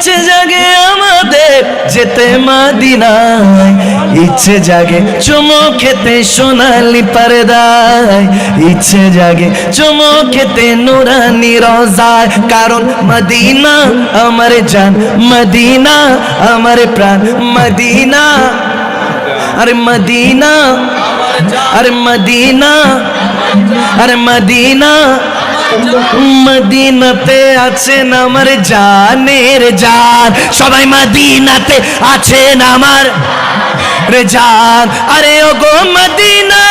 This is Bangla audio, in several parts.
ইচ্ছে জাগে আমাদের যেতে মাদিনায়। ইচ্ছে জাগে চুমো খেতে সোনালি পর্দায়। ইচ্ছে জাগে চুমো খেতে নুরানি রোজায়। কারণ মদিনা আমার জান, মদিনা আমার প্রাণ, মদিনা। আরে মদিনা আরে মদিনা আরে মদিনা। মদিনাতে আছেন আমার জানের জান। সবাই মদিনাতে আছেন আমার রে জান। আরে ও গো মদিনা,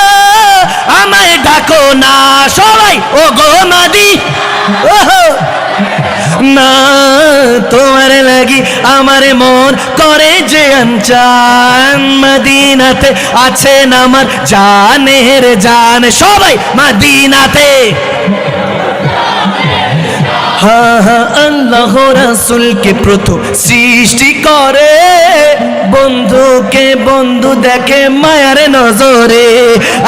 আমায় ডাকো না। সবাই ও গো মদি ওহো। না, তোমার লাগি আমার মন করে যে আনচান মদিনাতে আছেন আমার জানের জান। সবাই মদিনাতে। আল্লাহ রাসুলকে প্রথম সৃষ্টি করে। বন্ধুকে বন্ধু দেখে মায়ারে নজরে।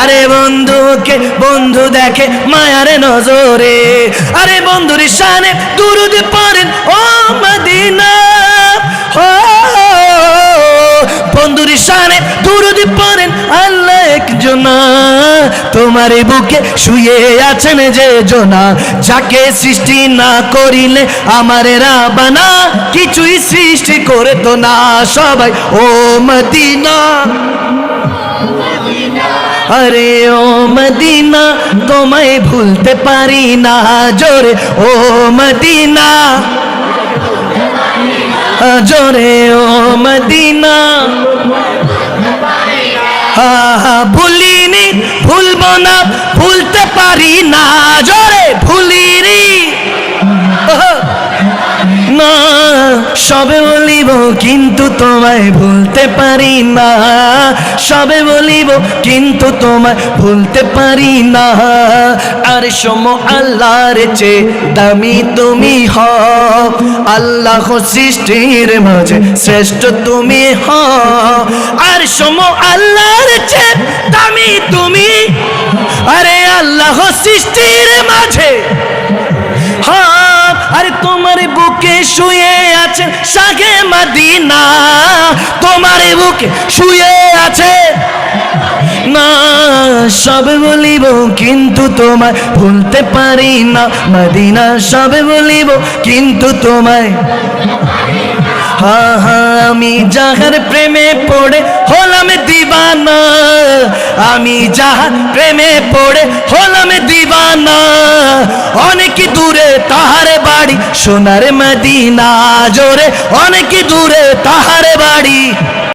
আরে বন্ধুকে বন্ধু দেখে মায়ারে নজরে। আরে বন্ধুর শানে দুরুদ পড়েন, ও তোমার বুকে শুয়ে আছেন যে জনা, যাকে সৃষ্টি না করিলে আমার রাবানা কিছুই সৃষ্টি করে তো না সবাই। ও মদিনা, আরে ও মদিনা, তোমায় ভুলতে পারি না জোরে। ও মদিনা, জোরে ও মদিনা পারি না, জোরে ওহো। না, সবে বলিব, কিন্তু তোমায় ভুলতে পারি না। সবে বলিব, কিন্তু তোমায় ভুলতে পারি না। আর সম আল্লাহর চে দামি তুমি হ আল্লাহ সৃষ্টির মাঝে শ্রেষ্ঠ তুমি হ আর সম আল্লাহর চে দামি তুমি আল্লাহ সৃষ্টির মাঝে। হ্যাঁ আরে তোমার বুকে শুয়ে আছে সাগে মাদিনা। তোমার বুকে শুয়ে আছে। না, সব বলিব, কিন্তু তোমায় ভুলতে পারি না। মদিনা, সব বলিব, কিন্তু তোমায় হ্যাঁ হা, আমি যাহার প্রেমে পড়ে হলাম দিবানা। আমি যাহার প্রেমে পড়ে হলাম দিবানা। অনেক দূরে তাহার বাড়ি, সোনার মদিনা। জোরে, অনেক দূরে তাহার বাড়ি।